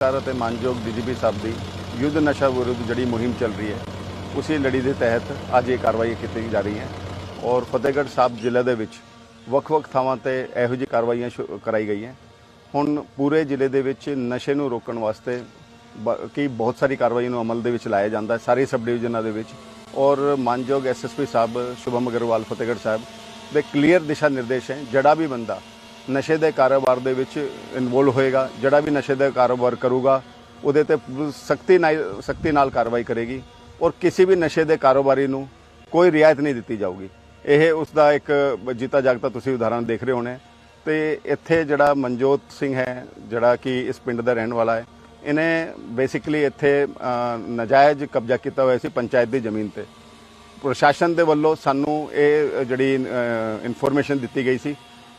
ਸਰਕਾਰ ਅਤੇ ਮਾਨਯੋਗ ਡੀਜੀਪੀ ਸਾਹਿਬ ਦੀ ਯੁੱਧ ਨਸ਼ਾ ਵਿਰੁੱਧ ਜਿਹੜੀ ਮੁਹਿੰਮ ਚੱਲ ਰਹੀ ਹੈ, ਉਸੇ ਲੜੀ ਦੇ ਤਹਿਤ ਅੱਜ ਇਹ ਕਾਰਵਾਈ ਕੀਤੀ ਜਾ ਰਹੀ ਹੈ ਔਰ ਫਤਿਹਗੜ੍ਹ ਸਾਹਿਬ ਜ਼ਿਲ੍ਹੇ ਦੇ ਵਿੱਚ ਵੱਖ-ਵੱਖ ਥਾਵਾਂ ਤੇ ਇਹੋ ਜਿਹੀ ਕਾਰਵਾਈਆਂ ਸ਼ੁ- ਕਰਾਈ ਗਈਆਂ ਹੁਣ ਪੂਰੇ ਜ਼ਿਲ੍ਹੇ ਦੇ ਵਿੱਚ ਨਸ਼ੇ ਨੂੰ ਰੋਕਣ ਵਾਸਤੇ ਬ- ਕੀ ਬਹੁਤ ਸਾਰੀ ਕਾਰਵਾਈ ਨੂੰ ਅਮਲ ਦੇ ਵਿੱਚ ਲਾਇਆ ਜਾਂਦਾ ਹੈ, ਸਾਰੇ ਸਬ ਡਿਵੀਜ਼ਨਾਂ ਦੇ ਵਿੱਚ ਔਰ ਮਾਨਯੋਗ ਐਸਐਸਪੀ ਸਾਹਿਬ ਸ਼ੁਭਮ ਅਗਰਵਾਲ ਫਤਿਹਗੜ੍ਹ ਸਾਹਿਬ ਦੇ ਕਲੀਅਰ ਦਿਸ਼ਾ ਨਿਰਦੇਸ਼ ਹੈ, ਜਿਹੜਾ ਵੀ ਬੰਦਾ ਨਸ਼ੇ ਦੇ ਕਾਰੋਬਾਰ ਦੇ ਵਿੱਚ ਇਨਵੋਲਵ ਹੋਏਗਾ ਜਿਹੜਾ ਵੀ ਨਸ਼ੇ ਦਾ ਕਾਰੋਬਾਰ ਕਰੂਗਾ ਉਹਦੇ ਤੇ ਸਖਤੀ ਨਾਲ ਸਖਤੀ ਨਾਲ ਕਾਰਵਾਈ ਕਰੇਗੀ ਔਰ ਕਿਸੇ ਵੀ ਨਸ਼ੇ ਦੇ ਕਾਰੋਬਾਰੀ ਨੂੰ ਕੋਈ ਰਿਆਇਤ ਨਹੀਂ ਦਿੱਤੀ ਜਾਊਗੀ। ਇਹ ਉਸ ਦਾ ਇੱਕ ਜੀਤਾ ਜਾਗਤਾ ਤੁਸੀਂ ਉਦਾਹਰਣ ਦੇਖ ਰਹੇ ਹੋਣੇ। ਤੇ ਇੱਥੇ ਜਿਹੜਾ ਮਨਜੋਤ ਸਿੰਘ ਹੈ ਜਿਹੜਾ ਕਿ ਇਸ ਪਿੰਡ ਦਾ ਰਹਿਣ ਵਾਲਾ ਹੈ ਇਹਨੇ ਬੇਸਿਕਲੀ ਇੱਥੇ ਅ, ਨਜਾਇਜ਼ ਕਬਜ਼ਾ ਕੀਤਾ ਹੋਇਆ ਸੀ ਪੰਚਾਇਤ ਦੀ ਜ਼ਮੀਨ ਤੇ। ਪ੍ਰਸ਼ਾਸਨ ਦੇ ਵੱਲੋਂ ਸਾਨੂੰ ਇਹ ਜਿਹੜੀ ਇਨਫੋਰਮੇਸ਼ਨ ਦਿੱਤੀ ਗਈ ਸੀ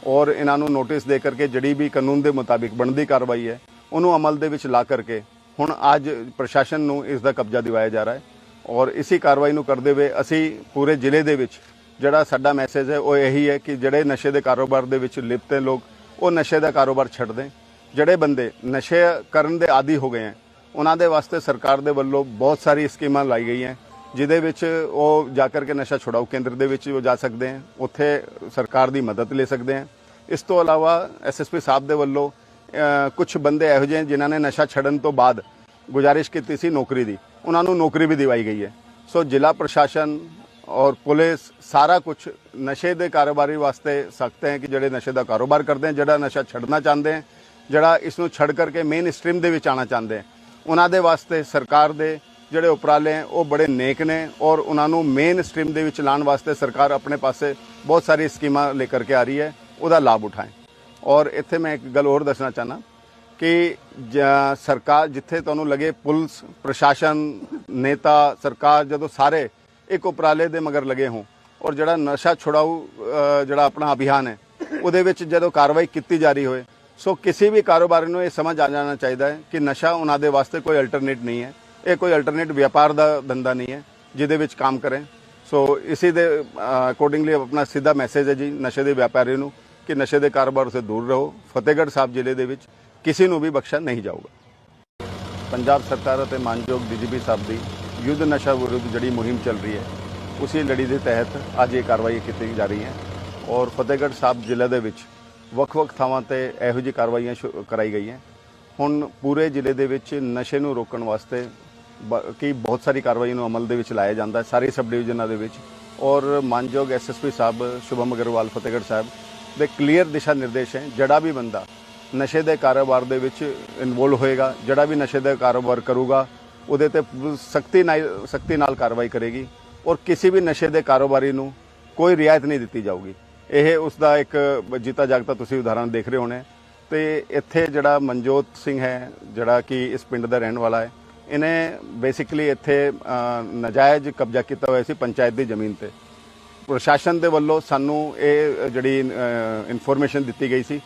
ਔਰ ਇਹਨਾਂ ਨੂੰ ਨੋਟਿਸ ਦੇ ਕਰਕੇ ਜਿਹੜੀ ਵੀ ਕਾਨੂੰਨ ਦੇ ਮੁਤਾਬਿਕ ਬਣਦੀ ਕਾਰਵਾਈ ਹੈ, ਉਹਨੂੰ ਅਮਲ ਦੇ ਵਿੱਚ ਲਾ ਕਰਕੇ ਹੁਣ ਅੱਜ ਪ੍ਰਸ਼ਾਸਨ ਨੂੰ ਇਸ ਦਾ ਕਬਜ਼ਾ ਦਿਵਾਇਆ ਜਾ ਰਿਹਾ ਹੈ ਔਰ ਇਸੇ ਕਾਰਵਾਈ ਨੂੰ ਕਰਦੇ ਹੋਏ ਅਸੀਂ ਪੂਰੇ ਜ਼ਿਲ੍ਹੇ ਦੇ ਵਿੱਚ ਜਿਹੜਾ ਸਾਡਾ ਮੈਸੇਜ ਹੈ, ਉਹ ਇਹੀ ਹੈ ਕਿ ਜਿਹੜੇ ਨਸ਼ੇ ਦੇ ਕਾਰੋਬਾਰ ਦੇ ਵਿੱਚ ਲਿਪਤ ਹੈ ਲੋਕ, ਉਹ ਨਸ਼ੇ ਦਾ ਕਾਰੋਬਾਰ ਛੱਡ ਦੇਣ। ਜਿਹੜੇ ਬੰਦੇ ਨਸ਼ੇ ਕਰਨ ਦੇ ਆਦੀ ਹੋ ਗਏ ਹੈ, ਉਹਨਾਂ ਦੇ ਵਾਸਤੇ ਸਰਕਾਰ ਦੇ ਵੱਲੋਂ ਬਹੁਤ ਸਾਰੀ ਸਕੀਮਾਂ ਲਾਈ ਗਈਆਂ ਜਿਹਦੇ ਵਿੱਚ ਉਹ ਜਾ ਕਰਕੇ ਨਸ਼ਾ ਛੁਡਾਊ ਕੇਂਦਰ ਦੇ ਵਿੱਚ ਉਹ ਜਾ ਸਕਦੇ ਹਨ ਉੱਥੇ ਸਰਕਾਰ ਦੀ ਮਦਦ ਲੈ ਸਕਦੇ ਹਨ ਇਸ ਤੋਂ ਇਲਾਵਾ ਐਸਐਸਪੀ ਸਾਹਿਬ ਦੇ ਵੱਲੋਂ ਕੁਝ ਬੰਦੇ ਇਹੋ ਜਿਹੇ ਜਿਨ੍ਹਾਂ ਨੇ ਨਸ਼ਾ ਛੱਡਣ ਤੋਂ ਬਾਅਦ ਗੁਜ਼ਾਰਿਸ਼ ਕੀਤੀ ਸੀ ਨੌਕਰੀ ਦੀ, ਉਹਨਾਂ ਨੂੰ ਨੌਕਰੀ ਵੀ ਦਿਵਾਈ ਗਈ ਹੈ। ਸੋ ਜ਼ਿਲ੍ਹਾ ਪ੍ਰਸ਼ਾਸਨ ਔਰ ਪੁਲਿਸ ਸਾਰਾ ਕੁਝ ਨਸ਼ੇ ਦੇ ਕਾਰੋਬਾਰੀ ਵਾਸਤੇ ਸਖਤ ਹੈ ਕਿ ਜਿਹੜੇ ਨਸ਼ੇ ਦਾ ਕਾਰੋਬਾਰ ਕਰਦੇ ਹਨ ਜਿਹੜਾ ਨਸ਼ਾ ਛੱਡਣਾ ਚਾਹੁੰਦੇ ਹਨ ਜਿਹੜਾ ਇਸ ਨੂੰ ਛੱਡ ਕਰਕੇ ਮੇਨ ਸਟ੍ਰੀਮ ਦੇ ਵਿੱਚ ਆਣਾ ਚਾਹੁੰਦੇ ਹਨ ਉਹਨਾਂ ਦੇ ਵਾਸਤੇ ਸਰਕਾਰ ਦੇ ਜਿਹੜੇ ਉਪਰਾਲੇ ਹੈ ਉਹ ਬੜੇ ਨੇਕ ਨੇ ਔਰ ਉਹਨਾਂ ਨੂੰ ਮੇਨ ਸਟ੍ਰੀਮ ਦੇ ਵਿੱਚ ਲਾਉਣ ਵਾਸਤੇ ਸਰਕਾਰ ਆਪਣੇ ਪਾਸੇ ਬਹੁਤ ਸਾਰੀ ਸਕੀਮਾਂ ਲੈ ਕਰਕੇ ਆ ਰਹੀ ਹੈ, ਉਹਦਾ ਲਾਭ ਉਠਾਏ। ਔਰ ਇੱਥੇ ਮੈਂ ਇੱਕ ਗੱਲ ਹੋਰ ਦੱਸਣਾ ਚਾਹਨਾ ਕਿ ਜ- ਸਰਕਾਰ, ਜਿੱਥੇ ਤੁਹਾਨੂੰ ਲੱਗੇ ਪੁਲਿਸ, ਪ੍ਰਸ਼ਾਸਨ, ਨੇਤਾ, ਸਰਕਾਰ, ਜਦੋਂ ਸਾਰੇ ਇੱਕ ਉਪਰਾਲੇ ਦੇ ਮਗਰ ਲੱਗੇ ਹੋਣ ਔਰ ਜਿਹੜਾ ਨਸ਼ਾ ਛੁਡਾਊ ਜਿਹੜਾ ਆਪਣਾ ਅਭਿਆਨ ਹੈ, ਉਹਦੇ ਵਿੱਚ ਜਦੋਂ ਕਾਰਵਾਈ ਕੀਤੀ ਜਾ ਰਹੀ ਹੋਏ ਸੋ ਕਿਸੇ ਵੀ ਕਾਰੋਬਾਰੀ ਨੂੰ ਇਹ ਸਮਝ ਆ ਜਾਣਾ ਚਾਹੀਦਾ ਹੈ ਕਿ ਨਸ਼ਾ ਉਹਨਾਂ ਦੇ ਵਾਸਤੇ ਕੋਈ ਅਲਟਰਨੇਟ ਨਹੀਂ ਹੈ। ਇਹ ਕੋਈ ਅਲਟਰਨੇਟ ਵਪਾਰ ਦਾ ਧੰਦਾ ਨਹੀਂ ਹੈ, ਜਿਹਦੇ ਵਿੱਚ ਕੰਮ ਕਰੇ। ਸੋ ਇਸੇ ਦੇ ਅਕੋਰਡਿੰਗਲੀ ਆਪਣਾ ਸਿੱਧਾ ਮੈਸੇਜ ਹੈ ਜੀ, ਨਸ਼ੇ ਦੇ ਵਪਾਰੀ ਨੂੰ ਕਿ ਨਸ਼ੇ ਦੇ ਕਾਰੋਬਾਰ ਤੋਂ ਦੂਰ ਰਹੋ। ਫਤਿਹਗੜ੍ਹ ਸਾਹਿਬ ਜ਼ਿਲ੍ਹੇ ਦੇ ਵਿੱਚ ਕਿਸੇ ਨੂੰ ਵੀ ਬਖਸ਼ਿਆ ਨਹੀਂ ਜਾਊਗਾ। ਪੰਜਾਬ ਸਰਕਾਰ ਅਤੇ ਮਾਨਯੋਗ ਡੀਜੀਪੀ ਸਾਹਿਬ ਦੀ ਯੁੱਧ ਨਸ਼ਾ ਵਿਰੁੱਧ ਜਿਹੜੀ ਮੁਹਿੰਮ ਚੱਲ ਰਹੀ ਹੈ, ਉਸੇ ਲੜੀ ਦੇ ਤਹਿਤ ਅੱਜ ਇਹ ਕਾਰਵਾਈ ਕੀਤੀ ਜਾ ਰਹੀ ਹੈ। ਔਰ ਫਤਿਹਗੜ੍ਹ ਸਾਹਿਬ ਜ਼ਿਲ੍ਹੇ ਦੇ ਵਿੱਚ ਵੱਖ-ਵੱਖ ਥਾਵਾਂ ਤੇ ਇਹੋ ਜਿਹੀ ਕਾਰਵਾਈਆਂ ਸ਼ੁ- ਕਰਾਈ ਗਈਆਂ ਹੁਣ ਪੂਰੇ ਜ਼ਿਲ੍ਹੇ ਦੇ ਵਿੱਚ ਨਸ਼ੇ ਨੂੰ ਰੋਕਣ ਵਾਸਤੇ ਬ- ਕੀ ਬਹੁਤ ਸਾਰੀ ਕਾਰਵਾਈ ਨੂੰ ਅਮਲ ਦੇ ਵਿੱਚ ਲਾਇਆ ਜਾਂਦਾ ਹੈ, ਸਾਰੇ ਸਬ ਡਿਵੀਜ਼ਨਾਂ ਦੇ ਵਿੱਚ। ਔਰ ਮਾਨਯੋਗ ਐਸਐਸਪੀ ਸਾਹਿਬ, ਸ਼ੁਭਮ ਅਗਰਵਾਲ, ਫਤਿਹਗੜ੍ਹ ਸਾਹਿਬ, ਦੇ ਕਲੀਅਰ ਦਿਸ਼ਾ ਨਿਰਦੇਸ਼ ਹੈ, ਜਿਹੜਾ ਵੀ ਬੰਦਾ ਨਸ਼ੇ ਦੇ ਕਾਰੋਬਾਰ ਦੇ ਵਿੱਚ ਇਨਵੋਲਵ ਹੋਏਗਾ, ਜਿਹੜਾ ਵੀ ਨਸ਼ੇ ਦਾ ਕਾਰੋਬਾਰ ਕਰੂਗਾ, ਉਹਦੇ ਤੇ ਸਖਤੀ ਨਾਲ ਸਖਤੀ ਨਾਲ ਕਾਰਵਾਈ ਕਰੇਗੀ। ਔਰ ਕਿਸੇ ਵੀ ਨਸ਼ੇ ਦੇ ਕਾਰੋਬਾਰੀ ਨੂੰ ਕੋਈ ਰਿਆਇਤ ਨਹੀਂ ਦਿੱਤੀ ਜਾਊਗੀ। ਇਹ ਉਸ ਦਾ ਇੱਕ ਜੀਤਾ ਜਾਗਤਾ ਤੁਸੀਂ ਉਦਾਹਰਣ ਦੇਖ ਰਹੇ ਹੋਣੇ। ਤੇ ਇੱਥੇ ਜਿਹੜਾ ਮਨਜੋਤ ਸਿੰਘ ਹੈ, ਜਿਹੜਾ ਕਿ ਇਸ ਪਿੰਡ ਦਾ ਰਹਿਣ ਵਾਲਾ ਹੈ ਇਹਨੇ ਬੇਸਿਕਲੀ ਇੱਥੇ ਅ, ਨਜਾਇਜ਼ ਕਬਜ਼ਾ ਕੀਤਾ ਹੋਇਆ ਸੀ ਪੰਚਾਇਤ ਦੀ ਜ਼ਮੀਨ ਤੇ ਪ੍ਰਸ਼ਾਸਨ ਦੇ ਵੱਲੋਂ ਸਾਨੂੰ ਇਹ ਜਿਹੜੀ ਇਨਫੋਰਮੇਸ਼ਨ ਦਿੱਤੀ ਗਈ ਸੀ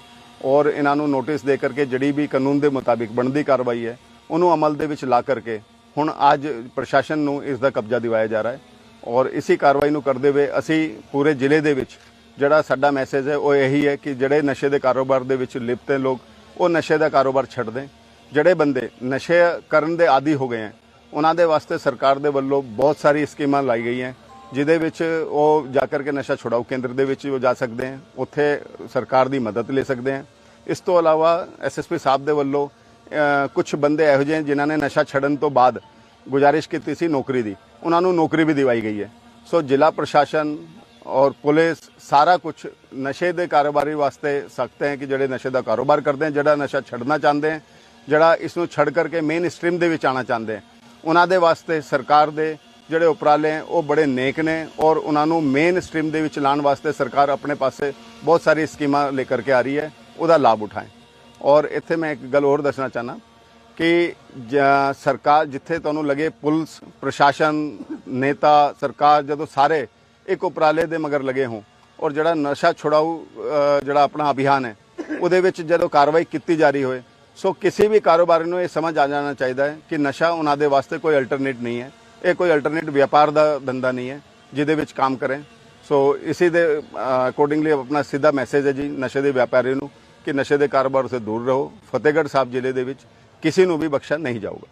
ਔਰ ਇਹਨਾਂ ਨੂੰ ਨੋਟਿਸ ਦੇ ਕਰਕੇ ਜਿਹੜੀ ਵੀ ਕਾਨੂੰਨ ਦੇ ਮੁਤਾਬਿਕ ਬਣਦੀ ਕਾਰਵਾਈ ਹੈ ਉਹਨੂੰ ਅਮਲ ਦੇ ਵਿੱਚ ਲਾ ਕਰਕੇ ਹੁਣ ਅੱਜ ਪ੍ਰਸ਼ਾਸਨ ਨੂੰ ਇਸ ਦਾ ਕਬਜ਼ਾ ਦਿਵਾਇਆ ਜਾ ਰਿਹਾ ਹੈ ਔਰ ਇਸੇ ਕਾਰਵਾਈ ਨੂੰ ਕਰਦੇ ਹੋਏ ਅਸੀਂ ਪੂਰੇ ਜ਼ਿਲ੍ਹੇ ਦੇ ਵਿੱਚ ਜਿਹੜਾ ਸਾਡਾ ਮੈਸੇਜ ਹੈ ਉਹ ਇਹੀ ਹੈ ਕਿ ਜਿਹੜੇ ਨਸ਼ੇ ਦੇ ਕਾਰੋਬਾਰ ਦੇ ਵਿੱਚ ਲਿਪਤ ਹੈ ਲੋਕ ਉਹ ਨਸ਼ੇ ਦਾ ਕਾਰੋਬਾਰ ਛੱਡ ਦੇਣ ਜਿਹੜੇ ਬੰਦੇ ਨਸ਼ੇ ਕਰਨ ਦੇ ਆਦੀ ਹੋ ਗਏ ਹੈ, ਉਹਨਾਂ ਦੇ ਵਾਸਤੇ ਸਰਕਾਰ ਦੇ ਵੱਲੋਂ ਬਹੁਤ ਸਾਰੀ ਸਕੀਮਾਂ ਲਾਈ ਗਈਆਂ ਜਿਹਦੇ ਵਿੱਚ ਉਹ ਜਾ ਕਰਕੇ ਨਸ਼ਾ ਛੁਡਾਓ ਕੇਂਦਰ ਦੇ ਵਿੱਚ ਉਹ ਜਾ ਸਕਦੇ ਹਨ ਉੱਥੇ ਸਰਕਾਰ ਦੀ ਮਦਦ ਲੈ ਸਕਦੇ ਹਨ ਇਸ ਤੋਂ ਇਲਾਵਾ ਐਸਐਸਪੀ ਸਾਹਿਬ ਦੇ ਵੱਲੋਂ ਕੁਝ ਬੰਦੇ ਇਹੋ ਜਿਹੇ ਜਿਨ੍ਹਾਂ ਨੇ ਨਸ਼ਾ ਛੱਡਣ ਤੋਂ ਬਾਅਦ ਗੁਜ਼ਾਰਿਸ਼ ਕੀਤੀ ਸੀ ਨੌਕਰੀ ਦੀ, ਉਹਨਾਂ ਨੂੰ ਨੌਕਰੀ ਵੀ ਦਿਵਾਈ ਗਈ ਹੈ। ਸੋ ਜ਼ਿਲ੍ਹਾ ਪ੍ਰਸ਼ਾਸਨ ਔਰ ਪੁਲਿਸ ਸਾਰਾ ਕੁਝ ਨਸ਼ੇ ਦੇ ਕਾਰੋਬਾਰੀ ਵਾਸਤੇ ਸਖਤ ਹੈ ਕਿ ਜਿਹੜੇ ਨਸ਼ੇ ਦਾ ਕਾਰੋਬਾਰ ਕਰਦੇ ਹਨ ਜਿਹੜਾ ਨਸ਼ਾ ਛੱਡਣਾ ਚਾਹੁੰਦੇ ਹਨ ਜਿਹੜਾ ਇਸ ਨੂੰ ਛੱਡ ਕਰਕੇ ਮੇਨ ਸਟ੍ਰੀਮ ਦੇ ਵਿੱਚ ਆਣਾ ਚਾਹੁੰਦੇ ਹਨ ਉਹਨਾਂ ਦੇ ਵਾਸਤੇ ਸਰਕਾਰ ਦੇ ਜਿਹੜੇ ਉਪਰਾਲੇ ਉਹ ਬੜੇ ਨੇਕ ਨੇ ਔਰ ਉਹਨਾਂ ਨੂੰ ਮੇਨ ਸਟ੍ਰੀਮ ਦੇ ਵਿੱਚ ਲਾਉਣ ਵਾਸਤੇ ਸਰਕਾਰ ਆਪਣੇ ਪਾਸੇ ਬਹੁਤ ਸਾਰੀ ਸਕੀਮਾਂ ਲੈ ਕਰਕੇ ਆ ਰਹੀ ਹੈ, ਉਹਦਾ ਲਾਭ ਉਠਾਏ। ਔਰ ਇੱਥੇ ਮੈਂ ਇੱਕ ਗੱਲ ਹੋਰ ਦੱਸਣਾ ਚਾਹਨਾ ਕਿ ਜ- ਸਰਕਾਰ ਜਿੱਥੇ ਤੁਹਾਨੂੰ ਲੱਗੇ ਪੁਲਿਸ, ਪ੍ਰਸ਼ਾਸਨ, ਨੇਤਾ, ਸਰਕਾਰ ਜਦੋਂ ਸਾਰੇ ਇੱਕ ਉਪਰਾਲੇ ਦੇ ਮਗਰ ਲੱਗੇ ਹੋਣ ਔਰ ਜਿਹੜਾ ਨਸ਼ਾ ਛੁਡਾਊ ਜਿਹੜਾ ਆਪਣਾ ਅਭਿਆਨ ਹੈ, ਉਹਦੇ ਵਿੱਚ ਜਦੋਂ ਕਾਰਵਾਈ ਕੀਤੀ ਜਾ ਰਹੀ ਹੋਏ ਸੋ ਕਿਸੇ ਵੀ ਕਾਰੋਬਾਰੀ ਨੂੰ ਇਹ ਸਮਝ ਆ ਜਾਣਾ ਚਾਹੀਦਾ ਹੈ ਕਿ ਨਸ਼ਾ ਉਹਨਾਂ ਦੇ ਵਾਸਤੇ ਕੋਈ ਅਲਟਰਨੇਟ ਨਹੀਂ ਹੈ ਇਹ ਕੋਈ ਅਲਟਰਨੇਟ ਵਪਾਰ ਦਾ ਧੰਦਾ ਨਹੀਂ ਹੈ ਜਿਹਦੇ ਵਿੱਚ ਕੰਮ ਕਰੇ ਸੋ ਇਸੇ ਦੇ ਅਕੋਰਡਿੰਗਲੀ ਆਪਣਾ ਸਿੱਧਾ ਮੈਸੇਜ ਹੈ ਜੀ ਨਸ਼ੇ ਦੇ ਵਪਾਰੀ ਨੂੰ ਕਿ ਨਸ਼ੇ ਦੇ ਕਾਰੋਬਾਰ ਤੋਂ ਦੂਰ ਰਹੋ ਫਤਿਹਗੜ੍ਹ ਸਾਹਿਬ ਜ਼ਿਲ੍ਹੇ ਦੇ ਵਿੱਚ ਕਿਸੇ ਨੂੰ ਵੀ ਬਖਸ਼ਿਆ ਨਹੀਂ ਜਾਊਗਾ